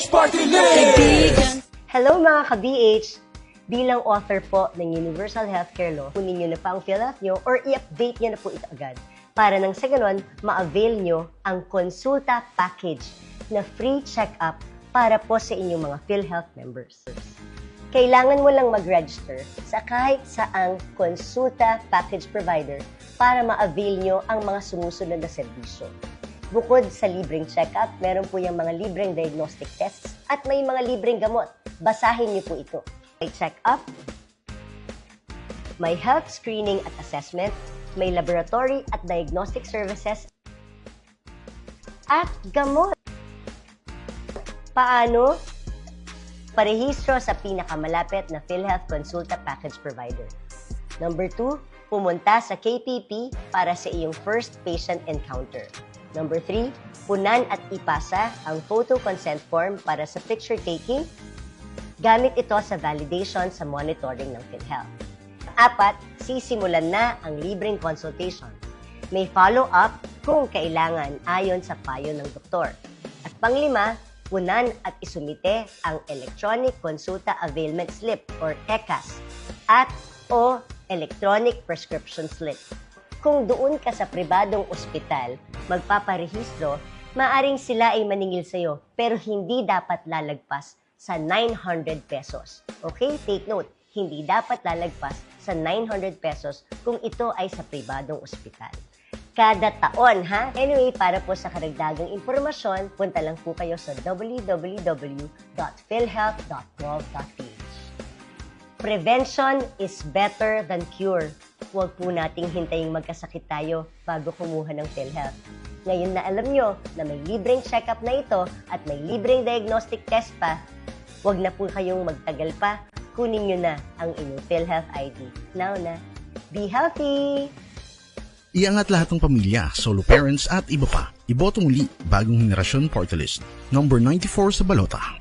PH Party! Hello mga ka-BH! Bilang author po ng Universal Healthcare Law, kunin nyo na pa ang PhilHealth nyo or i-update nyo na po ito agad para nang sa ganun, ma-avail nyo ang konsulta package na free check-up para po sa inyong mga PhilHealth members. Kailangan mo lang mag-register sa kahit saang konsulta package provider para ma-avail nyo ang mga sumusunod na serbisyo. Bukod sa libreng check-up, meron po yung mga libreng diagnostic tests at may mga libreng gamot. Basahin niyo po ito. May check-up, may health screening at assessment, may laboratory at diagnostic services, at gamot. Paano? Parehistro sa pinakamalapit na PhilHealth Consulta Package Provider. Number two, pumunta sa KPP para sa iyong first patient encounter. Number three, punan at ipasa ang photo consent form para sa picture taking. Gamit ito sa validation sa monitoring ng PhilHealth. Apat, sisimulan na ang libreng consultation. May follow-up kung kailangan ayon sa payo ng doktor. At panglima, punan at isumite ang Electronic Consulta Availment Slip or ECAS at o Electronic Prescription Slip. Kung doon ka sa pribadong ospital magpaparehistro, maaring sila ay maningil sa'yo pero hindi dapat lalagpas sa 900 pesos. Okay? Take note, hindi dapat lalagpas sa 900 pesos kung ito ay sa pribadong ospital. Kada taon, ha? Anyway, para po sa karagdagang impormasyon, punta lang po kayo sa www.philhealth.gov.ph. Prevention is better than cure. Huwag po nating hintayin magkasakit tayo bago kumuha ng PhilHealth. Ngayon na alam nyo na may libreng check-up na ito at may libreng diagnostic test pa, huwag na po kayong magtagal pa. Kunin nyo na ang inyong PhilHealth ID. Now na, be healthy! Iangat lahat ng pamilya, solo parents at iba pa. Iboto muli bagong henerasyon party list. Number 94 sa balota.